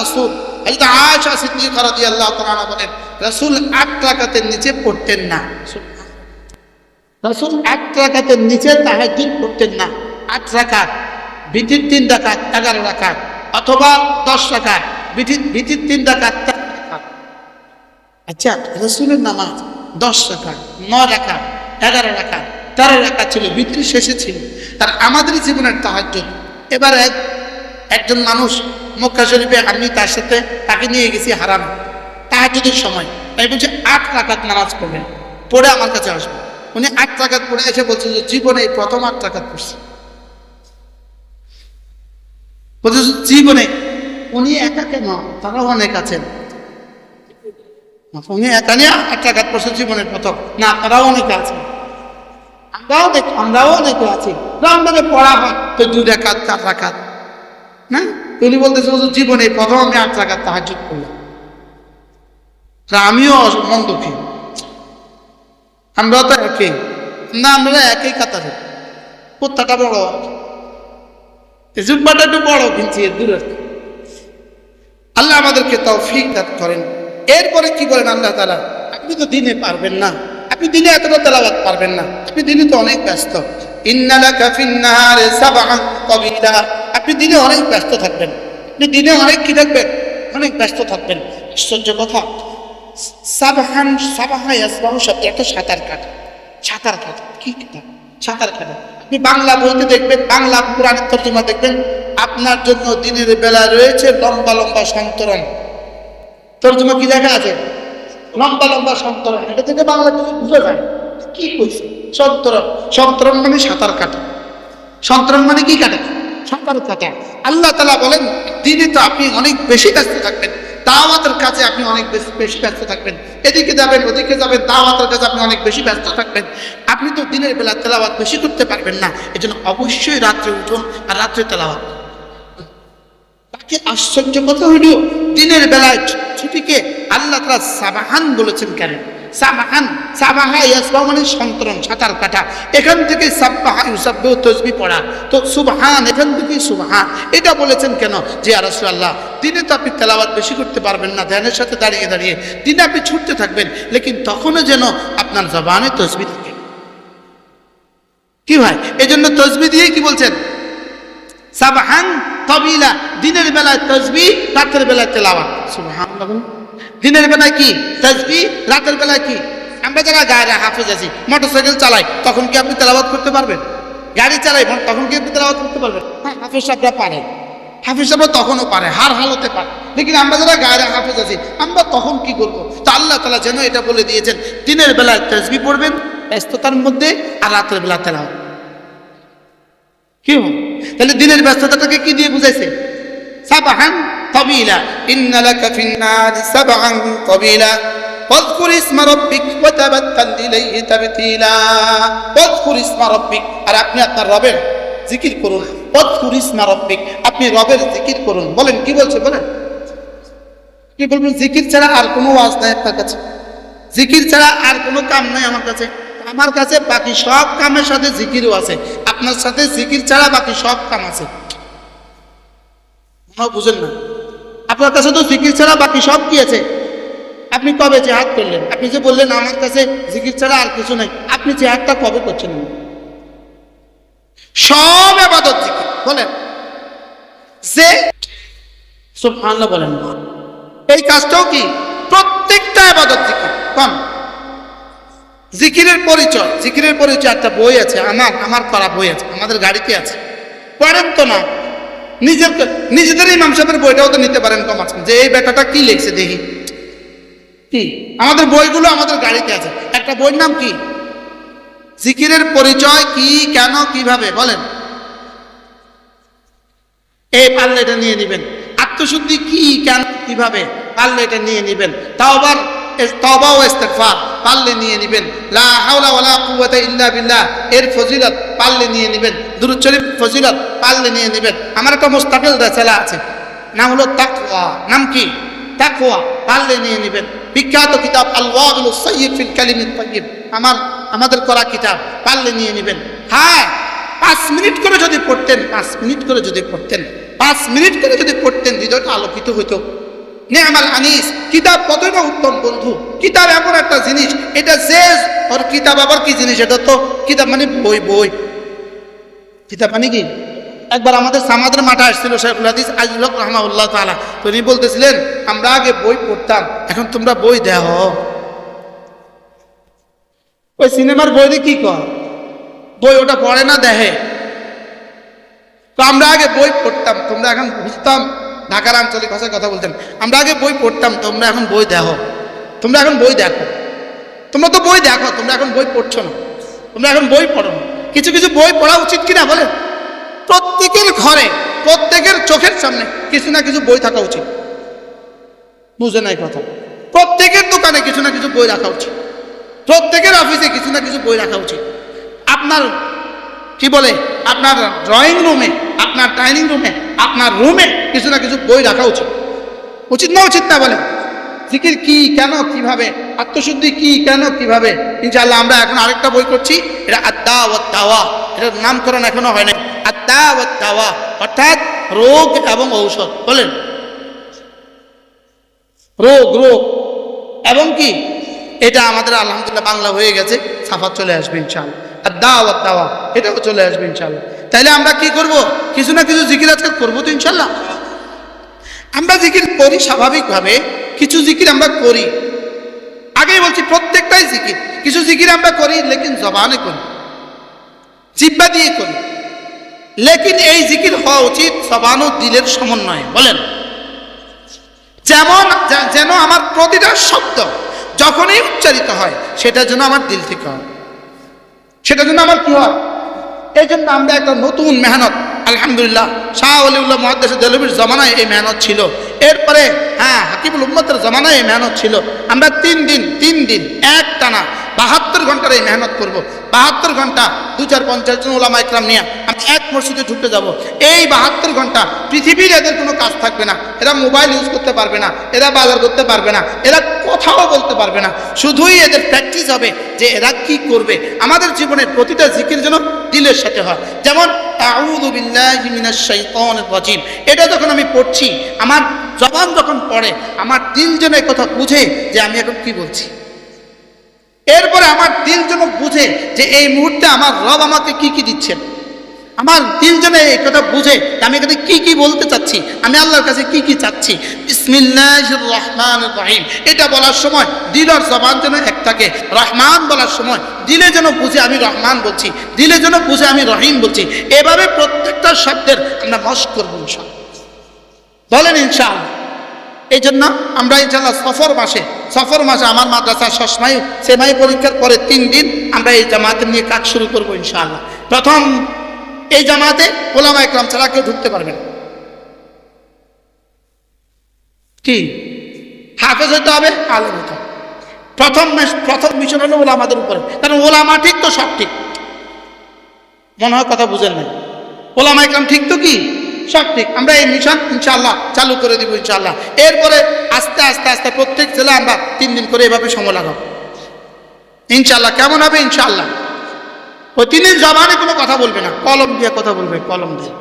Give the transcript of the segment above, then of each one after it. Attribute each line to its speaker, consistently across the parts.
Speaker 1: রসুল। হযরত আয়েশা সিদ্দিকা রাদিয়াল্লাহু তাআলা বলেন, রাসূল আট রাকাতের নিচে পড়তেন না। রাসূল আট রাকাতের নিচে তাহাজ্জুদ পড়তেন না। আট রাকাত ভিতির তিন রাকাত, এগারো রাকাত, অথবা দশ রাকাত ভিতির ভিতির তিন রাকাত আচ্ছা রসুলের নামাজ দশ রাকাত নয় রাকাত, এগারো রাকাত, তেরো রাকাত ছিল ভিতরি শেষে ছিল। তার আমাদের জীবনের তাহাজ্জুদ। এবার এক একজন মানুষ মক্কা শরীফে আমি তার সাথে তাকে নিয়ে গেছি হারাম। তাহাজ্জুদের সময়। তাই বলছে, আট রাকাত নামাজ পড়বেন, পড়ে আমার কাছে আসবে উনি আট রাকাত পড়ে এসে বলছে যে, জীবনে প্রথম আট রাকাত পড়ছে। জীবনে? উনি একা কেন? তারাও অনেক আছেন। উনি একা নিয়ে আট রাকাত পড়ছে জীবনের প্রথম। না, তারাও অনেকে আছেন। আমরাও দেখ, আমরাও অনেকে আছি। আমাদের পড়া হয়, তো দুই রাকাত, চার রাকাত। না উনি বলতেছে, হুজুর, জীবনে প্রথম আমি আট রাকাত তাহাজ্জুদ করলাম। আমিও মন দুঃখী আমরা তো একই না, আমরা একই কাতারে। কুত্তাটা বড়। জুব্বাটা একটু বড় কিনছি এর দূরের। আল্লাহ আমাদেরকে তাও দান করেন। এরপরে কি বলেন আল্লাহ তালা আপনি তো দিনে পারবেন না। আপনি দিনে এতটা তেলাওয়াত পারবেন না। আপনি দিনে তো অনেক ব্যস্ত। আপনি দিনে অনেক ব্যস্ত থাকবেন। আপনি দিনে অনেক কি থাকবেন? অনেক ব্যস্ত থাকবেন। আশ্চর্য কথা, সাবহান, সাবাহা ইয়াসবাহু শব্দ একটা সাঁতার কাটা। সাঁতার কাটা, কি কাটা সাঁতার কাটা। আপনি বাংলা বইতে দেখবেন, বাংলা পুরাণের তর্জমা দেখবেন, আপনার জন্য দিনের বেলা রয়েছে লম্বা লম্বা সন্তরণ। তর্জমা কি দেখা আছে? লম্বা লম্বা সন্তরণ। এটা থেকে বাংলা কিছু বুঝে যায়? কি কইছে? সন্তরণ। সন্তরণ মানে সাঁতার কাটা। সন্তরণ মানে কি কাটা? সাঁতার কাটা। আল্লাহ তালা বলেন, দিনে তো আপনি অনেক বেশি ব্যস্ত থাকবেন। দাওয়াতের কাছে আপনি অনেক বেশি বেশি ব্যস্ত থাকবেন। এদিকে যাবেন, ওদিকে যাবেন, দাওয়াতের কাছে আপনি অনেক বেশি ব্যস্ত থাকবেন। আপনি তো দিনের বেলা তেলাওয়াত বেশি করতে পারবেন না। এজন্য অবশ্যই রাত্রে উঠুন আর রাত্রে তেলাওয়াত তাকে আশ্চর্য কথা হইল দিনের বেলায় ছুটিকে আল্লাহ তালা সাবাহান বলেছেন কেন? সাবাহান, সাবাহা ইয়াসবা মানে সন্তরণ, সাঁতার কাটা। এখান থেকে সাব্বাহা ইউসাব্বেহ তসবি পড়া। তো সুবহান, এখান থেকে সুবহান। এটা বলেছেন কেন? যে আল্লাহ দিনে তো আপনি তেলাওয়াত বেশি করতে পারবেন না, ধ্যানের সাথে দাঁড়িয়ে দাঁড়িয়ে। দিনে আপনি ছুটতে থাকবেন, লেকিন তখনও যেন আপনার জবানে তসবি থাকে। কি ভাই? এই জন্য তসবি দিয়ে কি বলছেন? সাবহান তবিলা দিনের বেলায় তসবি রাতের বেলায় তেলাওয়াত। সুবহানাল্লাহ। দিনের বেলায় কি? তসবি রাতের বেলায় কি? আমরা যারা গায়ে হাফেজ আছি মোটরসাইকেল চালাই তখন কি আপনি তেলাওয়াত করতে পারবেন? গাড়ি চালাই তখন কি আপনি তেলাওয়াত করতে পারবেন? হ্যাঁ হাফেজ সাহেবরা পারে। হাফেজ সাহেবরা তখনও পারে হার হালতে পারে। লেকিন আমরা যারা গায়ে হাফেজ আছি আমরা তখন কি করব? তো আল্লাহ তালা যেন এটা বলে দিয়েছেন দিনের বেলায় তসবি পড়বেন ব্যস্ততার মধ্যে আর রাতের বেলা তেলাওয়াত। কি হবে? তাহলে দিনের ব্যস্ততাটাকে কি দিয়ে বুঝাইছে সাবাহান তবিলা ইন্নালাকা ফিন্নার সাবাহান তবিলা واذكر اسم ربك وتبتل إليه تبتيلا واذكر اسم ربك আর আপনি আপনার রবের জিকির করুন واذكر اسم ربك আপনি রবের জিকির করুন বলেন কি বলছে বলেন কি বলবেন জিকির ছাড়া আর কোনো ওয়াজ নাই আপনার কাছে জিকির ছাড়া আর কোনো কাম নাই আমার কাছে আমার কাছে বাকি সব কামের সাথে জিকিরও আছে। আপনার সাথে জিকির ছাড়া বাকি সব কাম আছে। বুঝেন না। আপনার কাছে তো জিকির ছাড়া বাকি সব কি আছে? আপনি কবে জেহাদ করলেন? আপনি যে বললেন আমার কাছে জিকির ছাড়া আর কিছু নাই, আপনি জেহাদটা কবে করছেন? সব আবাদত জিকির, বলেন। যে সুবহানাল্লাহ বলেন। এই কাজটাও কি? প্রত্যেকটা আবাদত জিকির। কম। জিকিরের পরিচয় জিকিরের পরিচয় একটা বই আছে আমার আমার করা বই আছে, আমাদের গাড়িতে আছে। পড়েন তো না। নিজের নিজেদের ইমাম সাহেবের বইটাও তো নিতে পারেন কম যে এই বেটাটা কি লিখছে দেখি। কি? আমাদের বইগুলো আমাদের গাড়িতে আছে। একটা বইয়ের নাম কি? জিকিরের পরিচয় কি, কেন, কীভাবে, বলেন। এই পারলে এটা নিয়ে নিবেন। আত্মশুদ্ধি কি, কেন, কীভাবে, পারলে এটা নিয়ে নিবেন। তাও আবার তবা ও ইস্তেগফার, পারলে নিয়ে নেবেন। লা হাওলা ওয়ালা কুওয়াতা ইল্লা বিল্লাহ, এর ফজিলত পারলে নিয়ে নেবেন। দুরূদ ফজিলত পারলে নিয়ে নেবেন। আমার একটা মুস্তাকিল রেসালা আছে, নাম হলো তাকওয়া। নাম কি? তাকওয়া, পারলে নিয়ে নেবেন। বিখ্যাত কিতাব আল ওয়াবিল সাইয়্যিব ফিল কালিমিত আমার, আমাদের করা কিতাব, পারলে নিয়ে নেবেন। হ্যাঁ পাঁচ মিনিট করে যদি পড়তেন, পাঁচ মিনিট করে যদি পড়তেন, পাঁচ মিনিট করে যদি পড়তেন, হৃদয়টা আলোকিত হইতো। নেমাল আনিস কিতাব কতই না উত্তম বন্ধু? কিতাব এমন একটা জিনিস, এটা যে ওর কিতাব আবার কি জিনিস? এটা তো কিতাব মানে বই বই। কিতাব মানে কি? একবার আমাদের সামাদের মাঠে আসছিল শেখুল হাদিস আজুল হক রহমাউল্লাহ তালা তো উনি বলতেছিলেন, আমরা আগে বই পড়তাম, এখন তোমরা বই দেহ। ওই সিনেমার বই দিয়ে কি কর বই ওটা পড়ে না দেহে। তো আমরা আগে বই পড়তাম, তোমরা এখন বুঝতাম ঢাকার আঞ্চলিক ভাষায় কথা বলতেন। আমরা আগে বই পড়তাম, তোমরা এখন বই দেখো। তোমরা এখন বই দেখো। তোমরা তো বই দেখো, তোমরা এখন বই পড়ছো না। তোমরা এখন বই পড়ো না। কিছু কিছু বই পড়া উচিত কিনা বলে প্রত্যেকের ঘরে, প্রত্যেকের চোখের সামনে কিছু না কিছু বই থাকা উচিত। বুঝে নাই কথা? প্রত্যেকের দোকানে কিছু না কিছু বই রাখা উচিত। প্রত্যেকের অফিসে কিছু না কিছু বই রাখা উচিত। আপনার, কি বলে? আপনার ড্রয়িং রুমে আপনার ডাইনিং রুমে আপনার রুমে কিছু না কিছু বই রাখা উচিত। উচিত না উচিত না বলে। জিকির কি, কেন, কীভাবে? আত্মশুদ্ধি কি, কেন, কীভাবে? ইনশাআল্লাহ আমরা এখন আরেকটা বই করছি। এটা আত্মা ও দাওয়া এটার নামকরণ এখনও হয় নাই আত্মা ও দাওয়া অর্থাৎ রোগ এবং ঔষধ। বলেন। রোগ রোগ। এবং কি? এটা আমাদের আলহামদুলিল্লাহ বাংলা হয়ে গেছে। সাফা চলে আসবে ইনশাআল্লাহ। আর দাওয়া দাওয়া এটাও চলে আসবে ইনশাআল্লাহ। তাইলে আমরা কি করব? কিছু না কিছু জিকির আজকাল করব তো ইনশাল্লাহ। আমরা জিকির করি স্বাভাবিকভাবে, কিছু জিকির আমরা করি। আগেই বলছি, প্রত্যেকটাই জিকির। কিছু জিকির আমরা করি, লেকিন জবানে করি। জিব্বা দিয়ে করি। লেকিন এই জিকির হওয়া উচিত জবান ও দিলের সমন্বয়ে। বলেন। যেমন যেন আমার প্রতিটা শব্দ যখনই উচ্চারিত হয়, সেটা যেন আমার দিল থেকে হয়। সেটা যেন আমার কি হয়? এই জন্য আমরা একটা নতুন মেহনত, আলহামদুলিল্লাহ, শাহ আলিউল্লাহ মহাদ্দেশ দেলবির জমানায় এই মেহনত ছিল। এরপরে হ্যাঁ হাকিবুল উম্মতের জমানায় এই মেহনত ছিল। আমরা তিন দিন তিন দিন, এক টানা, বাহাত্তর ঘণ্টার এই মেহনত করব। বাহাত্তর ঘণ্টা, দু চার পঞ্চাশ জন ওলামা একরাম নিয়ে আমি এক মসজিদে ঢুকতে যাব। এই বাহাত্তর ঘণ্টা পৃথিবীর এদের কোনো কাজ থাকবে না। এরা মোবাইল ইউজ করতে পারবে না, এরা বাজার করতে পারবে না, এরা কথাও বলতে পারবে না। শুধুই এদের প্র্যাকটিস হবে যে এরা কি করবে। আমাদের জীবনের প্রতিটা জিকির যেন দিলের সাথে হয়। যেমন এটা যখন আমি পড়ছি, আমার জবান যখন পড়ে, আমার দিল যেন কথা বুঝে যে আমি এখন কি বলছি। এরপরে আমার দিল যেন বুঝে যে এই মুহূর্তে আমার রব আমাকে কি কি দিচ্ছেন। আমার তিনজনে এই কথা বুঝে আমি এখানে কি কি বলতে চাচ্ছি? আমি আল্লাহর কাছে কি কি চাচ্ছি? রহমানির রহিম এটা বলার সময় দিল আর জবান যেন এক থাকে। রহমান বলার সময় দিলে যেন বুঝে আমি রহমান বলছি, দিলে যেন বুঝে আমি রহিম বলছি। এভাবে প্রত্যেকটা শব্দের আমরা মশ করব ইনশাআল্লাহ। বলেন ইনশাআল্লাহ। এই জন্য আমরা ইনশাল্লাহ সফর মাসে সফর মাসে আমার মাদ্রাসা সসমাই, সেমাই পরীক্ষার পরে তিন দিন আমরা এই জামাতে নিয়ে কাজ শুরু করব ইনশাআল্লাহ। প্রথম এই জামাতে ওলামা একরাম ছাড়া কেউ ঢুকতে পারবে না। কি? হাফেজ হতে হবে, আলেম হতে হবে। প্রথম প্রথম মিশন হলো ওলামাদের উপরে। কারণ ওলামা ঠিক তো, সব ঠিক। মনে হয় কথা বুঝেন নাই। ওলামা একরাম ঠিক তো কি? সব ঠিক। আমরা এই মিশন ইনশাল্লাহ চালু করে দিব ইনশাল্লাহ এরপরে আস্তে আস্তে আস্তে প্রত্যেক জেলা আমরা তিন দিন করে এভাবে সময় লাগাবো। ইনশাল্লাহ কেমন হবে? ইনশাল্লাহ ওই তিন দিন জবানে কোনো কথা বলবে না, কলম দিয়ে কথা বলবে, কলম দিয়ে।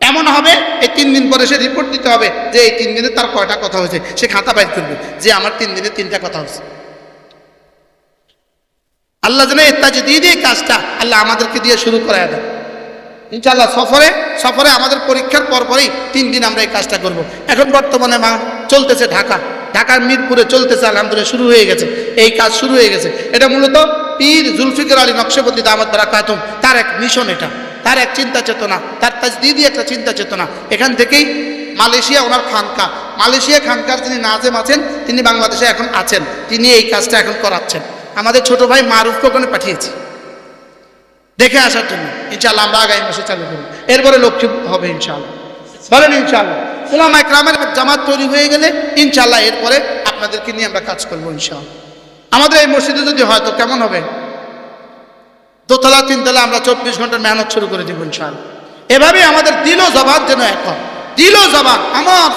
Speaker 1: এমন হবে, এই তিন দিন পরে সে রিপোর্ট দিতে হবে যে এই তিন দিনে তার কয়টা কথা হয়েছে, সে খাতা বাইর করবে, যে আমার তিন দিনে তিনটা কথা হয়েছে। আল্লাহ যেন এত্তাজি দিয়ে দিয়ে কাজটা, আল্লাহ আমাদেরকে দিয়ে শুরু করায় দেয় ইনশাল্লাহ সফরে সফরে আমাদের পরীক্ষার পরপরই তিন দিন আমরা এই কাজটা করব। এখন বর্তমানে মা চলতেছে ঢাকা, ঢাকার মিরপুরে চলতেছে, আলহামদুলিল্লাহ, শুরু হয়ে গেছে, এই কাজ শুরু হয়ে গেছে। এটা মূলত পীর জুলফিকর আলী নকশবন্দি দামত দ্বারা কাতুম তার এক মিশন এটা। তার এক চিন্তা চেতনা। তার তাজদিদি একটা চিন্তা চেতনা। এখান থেকেই মালয়েশিয়া ওনার খানকা। মালয়েশিয়া খানকার যিনি নাজেম আছেন, তিনি বাংলাদেশে এখন আছেন। তিনি এই কাজটা এখন করাচ্ছেন। আমাদের ছোট ভাই মারুফকে ওখানে পাঠিয়েছি। দেখে আসার জন্য। ইনশাল্লাহ আমরা আগামী মাসে চালু করব। এরপরে লক্ষ্য হবে ইনশাল্লাহ বলেন ইনশাল্লাহ ওলামা একরামের জামাত তৈরি হয়ে গেলে ইনশাল্লাহ এরপরে আপনাদেরকে নিয়ে আমরা কাজ করব ইনশাল্লাহ আমাদের এই মসজিদে যদি হয় তো কেমন হবে? দোতলা তিনতলা আমরা চব্বিশ ঘণ্টার মেহনত শুরু করে দেবো ইনশাল্লাহ এভাবে আমাদের দিল জবাব যেন এক হয়। দিল জবাব আমার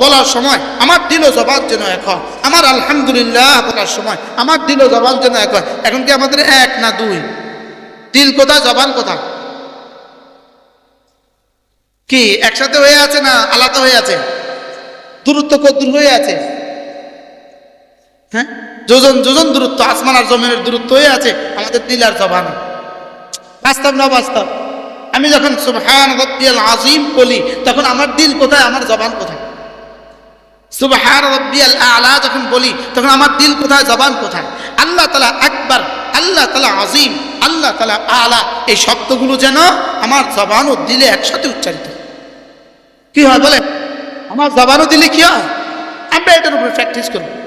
Speaker 1: বলার সময়, আমার দিল জবাব যেন হয়। আমার আলহামদুলিল্লাহ বলার সময়, আমার দিল জবান যেন এক হয়। এখন কি আমাদের এক না দুই? দিল কোথায়, জবান কোথায়? কি, একসাথে হয়ে আছে না আলাদা হয়ে আছে? দূরত্ব কদ্দূর হয়ে আছে? হ্যাঁ? যোজন যোজন দূরত্ব, আসমান আর জমিনের দূরত্ব হয়ে আছে, আমাদের দিল আর জবান। বাস্তব না বাস্তব? আমি যখন সুবহান রব্বিয়াল আজিম বলি, তখন আমার দিল কোথায়, আমার জবান কোথায়? সুবহান রব্বিয়াল আলা যখন বলি, তখন আমার দিল কোথায়, জবান কোথায়? আল্লাহ তালা আকবার, আল্লাহ তালা আজিম আল্লাহ তালা আলা, এই শব্দগুলো যেন আমার জবান ও দিলে একসাথে উচ্চারিত কি হয় বলে? আমার জবানও দিলে কি হয়? আমরা এটার উপরে প্র্যাকটিস করব।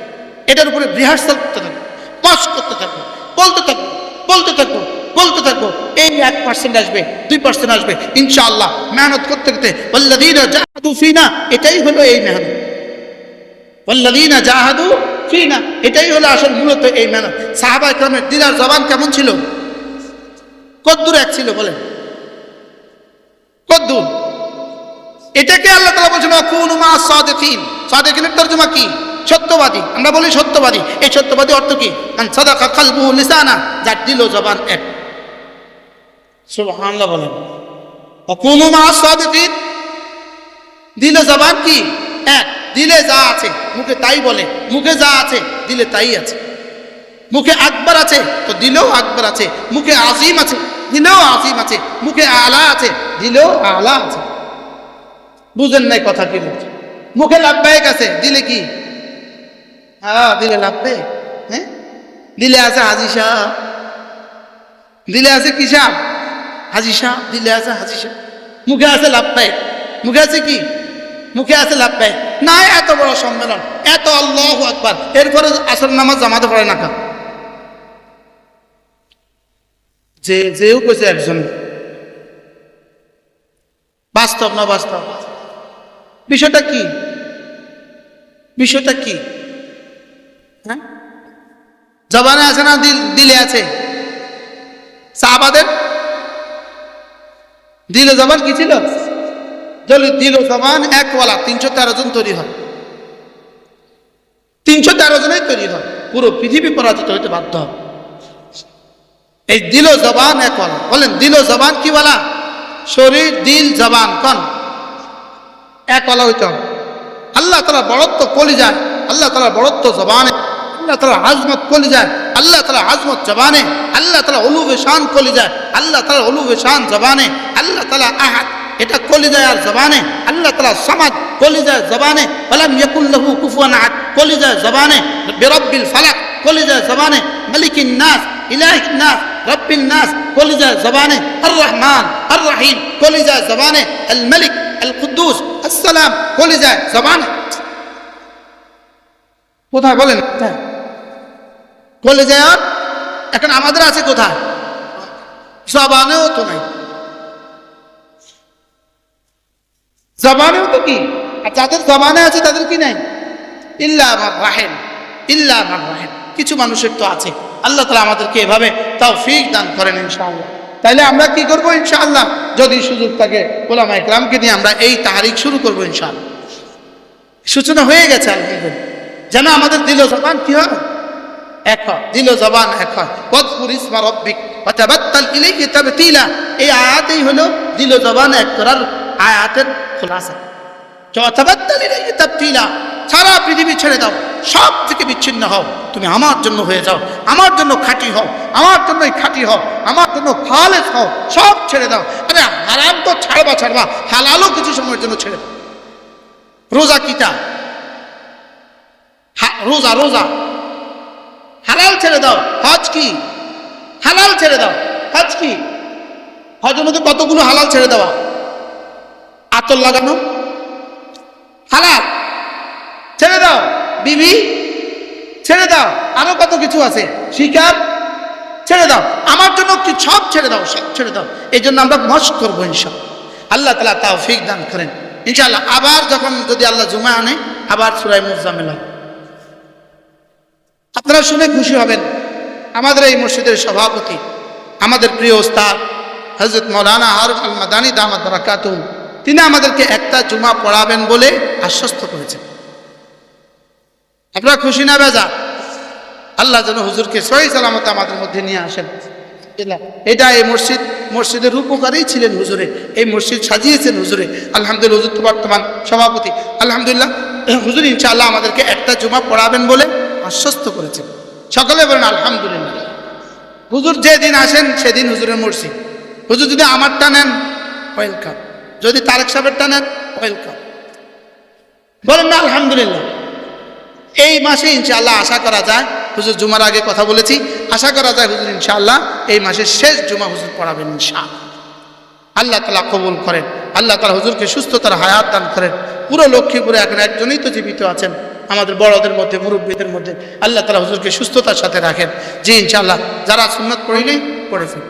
Speaker 1: এটার উপরে রিহার্সাল করতে থাকব কস করতে থাকব, বলতে থাকব বলতে থাকব বলতে থাকব। এই এক পার্সেন্ট আসবে, দুই পার্সেন্ট আসবে। ইনশাআল্লাহ মেহনত করতে করতে, ওয়াল্লাযীনা জাহাদু ফিনা, এটাই হলো এই মেহনত। ওয়াল্লাযীনা জাহাদু ফিনা, এটাই হলো আসল মূলত এই মেহনত। সাহাবা ইকরামের দিলার জবান কেমন ছিল? কদ্দুর এক ছিল, বলেন। কদ্দুর। এটাকে আল্লাহ তালা বলছেন অকুন মা সাদেকিন। সাদেকিনের তর্জমা কি? সত্যবাদী। আমরা বলি সত্যবাদী। এই সত্যবাদী অর্থ কি? মান সাদাকা লিসানা যার দিল জবান এক। সুবহানাল্লাহ বলেন। অকুন মা সাদেকিন। দিল জবান কি? এক। দিলে যা আছে মুখে তাই বলে। মুখে যা আছে দিলে তাই আছে। মুখে আকবর আছে তো দিলেও আকবর আছে। মুখে আজিম আছে দিলেও আজিম আছে। মুখে আলা আছে দিলেও আলা আছে। বুঝেন নাই কথা কি মুখে লাভবাহিক আছে দিলে কি? হ্যাঁ দিলে লাভবে হ্যাঁ? দিলে আছে হাজি সাহ। দিলে আছে কি সাহ? হাজি সাহ, দিলে আছে হাজি সাহ। মুখে আছে লাভবাহিক মুখে আছে কি? মুখে আছে লাভবাহিক না, এত বড় সম্মেলন। এত আল্লাহ আকবার। এরপরে আসর নামাজ জামাতে পড়ে না খা যে, যেও কইছে একজন। বাস্তব না বাস্তব? বিষয়টা কি? বিষয়টা কি? হ্যাঁ? জবানে আছে না দিলে আছে? সাহাবাদের? দিলে জবান কি ছিল? দিল জবান একওয়ালা, তিনশো তেরো জন তৈরি হয়। তিনশো তেরো জনেই তৈরি হয়। পুরো পৃথিবী পরাজিত হইতে বাধ্য হবে। এই দিল জবান একওয়ালা। বলেন, দিল জবান কি বলা শরীর, দিল, জবান, কন? একওয়ালা হইতে হবে। আল্লাহ তালা বড়ত্ব কলি যায় আল্লাহ তালা বড়ত্ব জবানে আল্লাহ তালা আজমত কলি যায় আল্লাহ তালা আজমত জবানে আল্লাহ তালা অলুবে শান কলি যায় আল্লাহ তালা অলুবে শান জবানে আল্লাহ তালা আহাদ এটা কলি যায় আর জবানে আল্লাহ তালা সমাজ কলি যায় জবানে আলাম ইয়াকুল্লাহু কুফুয়ান আহাদ কলি যায় জবানে বিরব্বিল ফালাক কলি যায় জবানে মালিকিন নাস ইলাহিন নাস রব্বিন নাস কলি যায় জবানে আর রহমান আর রহিম কলি যায় জবানে আল মালিক আল কুদ্দুস আসসালাম কলি যায় জবানে কোথায় বলেন কলে যায় এখন আমাদের আছে কোথায়? জবানেও তো নাই। জবানেও তো কি? আর যাদের জবানে আছে তাদের কি নাই? ইল্লা আমার রাহেন ইল্লা আমার রাহেন কিছু মানুষের তো আছে। আল্লাহ তালা আমাদেরকে এভাবে তাও ফিক দান করেন ইনশাআল্লাহ। তাইলে আমরা কি করব ইনশাআল্লাহ? যদি সুযোগ থাকে, ওলামা ইকরামকে নিয়ে আমরা এই তাহারিক শুরু করব ইনশাআল্লাহ। সূচনা হয়ে গেছে, আলহামদুলিল্লাহ। যেন আমাদের দিল জবান কি হয় এক জবান এক ইলাইহি তাবতিলা এই হলো জবান এক পৃথিবী ছেড়ে দাও। সব থেকে বিচ্ছিন্ন হও। তুমি আমার জন্য হয়ে যাও। আমার জন্য খাঁটি হও। আমার জন্যই খাঁটি হও। আমার জন্য খালেস হও। সব ছেড়ে দাও। আরে হারাম তো ছাড়বা ছাড়বা। হালালও কিছু সময়ের জন্য ছেড়ে দাও। রোজা কিতা রোজা রোজা। হালাল ছেড়ে দাও। হজ কি? হালাল ছেড়ে দাও। হজ কি? হজের মধ্যে কতগুলো হালাল ছেড়ে দেওয়া? আতর লাগানো। হালাল। ছেড়ে দাও। বিবি, ছেড়ে দাও। আরও কত কিছু আছে? শিকার। ছেড়ে দাও। আমার জন্য কি সব ছেড়ে দাও? সব ছেড়ে দাও। এই জন্য আমরা মশ করব ইনশাল আল্লাহ তালা তাও ফিক দান করেন। ইনশাল্লাহ আবার যখন যদি আল্লাহ জুমা আনে, আবার সুরাই মুজামিল আপনারা শুনে খুশি হবেন। আমাদের এই মসজিদের সভাপতি, আমাদের প্রিয় ওস্তাদ হজরত মৌলানা হারুফ আল মাদানী দামাদ বারাকাতুম তিনি আমাদেরকে একটা জুমা পড়াবেন বলে আশ্বস্ত করেছেন। আপনারা খুশি না বেজা? আল্লাহ যেন হুজুরকে সহি সালামত আমাদের মধ্যে নিয়ে আসেন। এটা এই মসজিদ, মসজিদের রূপকারই ছিলেন হুজুরে, এই মসজিদ সাজিয়েছেন হুজুরে। আলহামদুলিল্লাহ, হুজুর তো বর্তমান সভাপতি। আলহামদুলিল্লাহ, হুজুর ইনশাআল্লাহ আমাদেরকে একটা জুমা পড়াবেন বলে আশ্বস্ত করেছেন সকলে বলেন, আলহামদুলিল্লাহ। হুজুর যেদিন আসেন, সেদিন হুজুরের মসজিদ হুজুর যদি আমারটা নেন, ওয়েলকাম। যদি তারেক সাহেবেরটা নেন, ওয়েলকাম। বলেন না, আলহামদুলিল্লাহ। এই মাসে ইনশাআল্লাহ আশা করা যায়, হুজুর জুমার আগে কথা বলেছি, আশা করা যায় হুজুর ইনশাআল্লাহ এই মাসের শেষ জুমা হুজুর পড়াবেন ইনশাআল্লাহ। আল্লাহ তালা কবুল করেন, আল্লাহ তালা হুজুরকে সুস্থতার হায়াত দান করেন। পুরো লক্ষ্মীপুরে এখন একজনই তো জীবিত আছেন। আমাদের বড়দের মধ্যে, মুরব্বীদের মধ্যে। আল্লাহ তালা হুজুরকে সুস্থতার সাথে রাখেন। জি, ইনশাআল্লাহ। যারা সুন্নত পড়িনি পড়েছেন